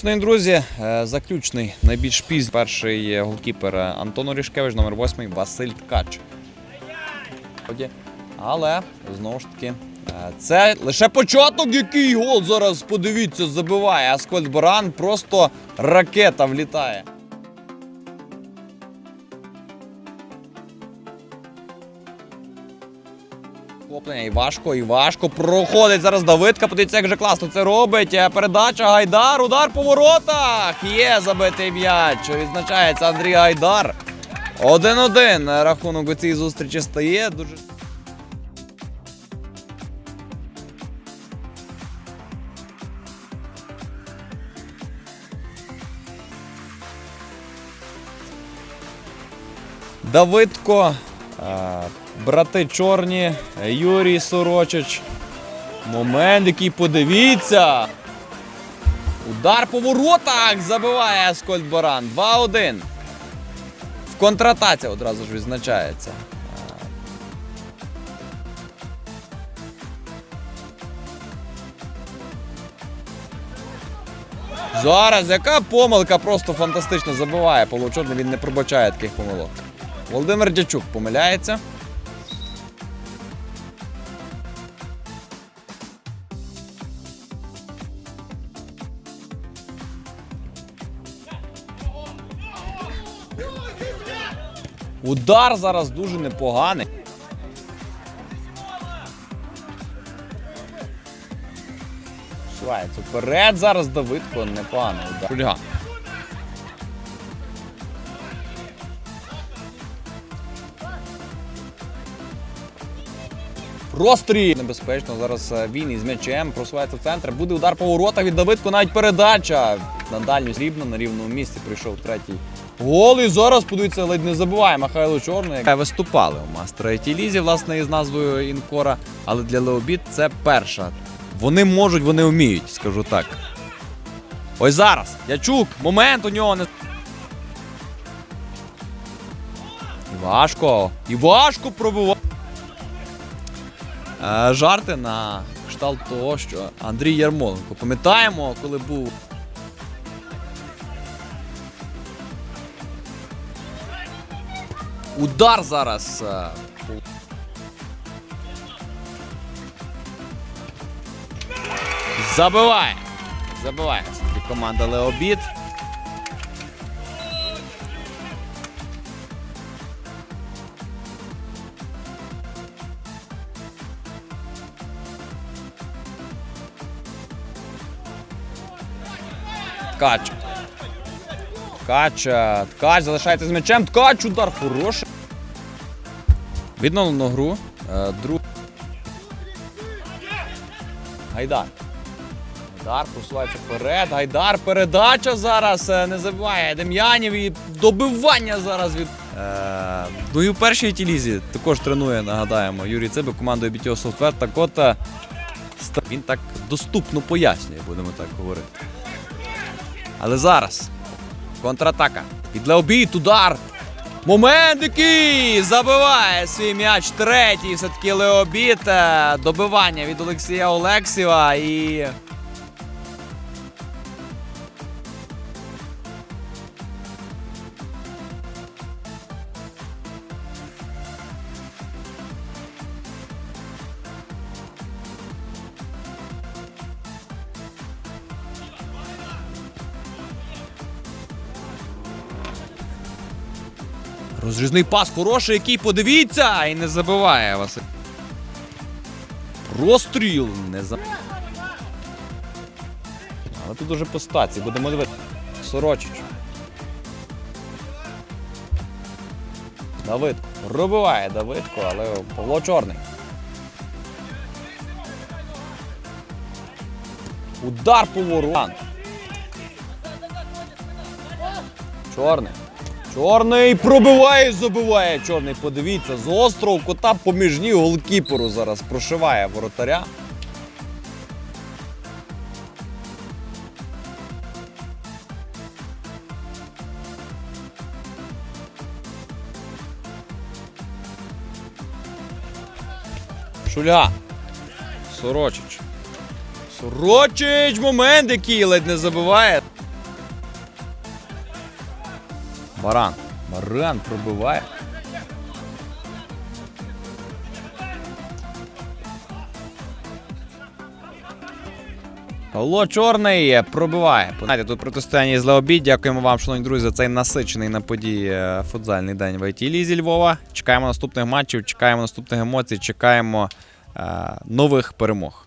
Шановні друзі, е, заключний найбільш пізь перший голкіпер Антон Орішкевич, номер 8 Василь Ткач. Але знову ж таки, е, це лише початок, який гол зараз подивіться, забиває. Аскольд Баран просто ракета влітає. Хлоплення і важко, і важко. Проходить зараз Давидка. Подивіться, як же класно це робить. Е, Передача Гайдар. Удар по воротах. Є забитий м'яч. Відзначається Андрій Гайдар. 1-1. Рахунок у цій зустрічі стає. Дуже. Давидко, е, брати чорні, Юрій Сорочич. Момент, який подивіться. Удар по воротах забиває Аскольд Баран. 2-1. В контратаці одразу ж відзначається. Зараз яка помилка просто фантастично забиває. Павло Чорний він не пробачає таких помилок. Володимир Дячук помиляється. Удар зараз дуже непоганий. Сувається вперед зараз Давидко непоганий удар. Шульга. Прострій! Небезпечно. Зараз е, він із м'ячем просувається в центр. Буде удар по воротах від Давидко, навіть передача. На дальню срібно на рівному місці прийшов третій. Гол зараз подивіться, ледь не забиває Михайло Чорний. Виступали у мастера IT лізі, власне, із назвою Інкора. Але для Леобіт це перша. Вони можуть, вони вміють, скажу так. Ось зараз. Ячук, момент у нього не. Важко. І важко пробивати. Е, жарти на кшталт того, що Андрій Ярмоленко. Пам'ятаємо, коли був. Удар зараз. е, Забиває. Забиває все-таки команда Леобіт. Ткач. Ткач. е, Ткач залишається з м'ячем. Ткач, удар хороший. Відновлено гру. Е, Друг. Гайдар. Гайдар просувається вперед. Гайдар, передача зараз. е, Не забиває Дем'янів і добивання зараз від. Е, ну і у першій тілізі також тренує, нагадаємо, Юрій Цибик командою BTO Software. Так от він так доступно пояснює, будемо так говорити. Але зараз контратака. Від Леобіт, удар. Момент який забиває свій м'яч третій. Все-таки Леобіт. Е, Добивання від Олексія Олексіва і. Розрізний пас хороший, який подивіться, і не забиває Василь. Розстріл не за. Але тут уже по стаці, будемо дивитися. Сорочич. Давидко. Пробиває Давидко, але Павло Чорний. Удар по воротам. Чорний. Чорний пробиває забиває. Чорний, подивіться, з острого кота поміж ніг голкіперу зараз прошиває воротаря. Шуля. Сорочич. Сорочич! Момент, який ледь не забиває. Баран. Баран пробиває. Павло Чорний пробиває. Знаєте, тут протистояння з Леобід. Дякуємо вам, шановні друзі, за цей насичений на події е, футзальний день в ІТ Лізі Львова. Чекаємо наступних матчів, чекаємо наступних емоцій, чекаємо е, нових перемог.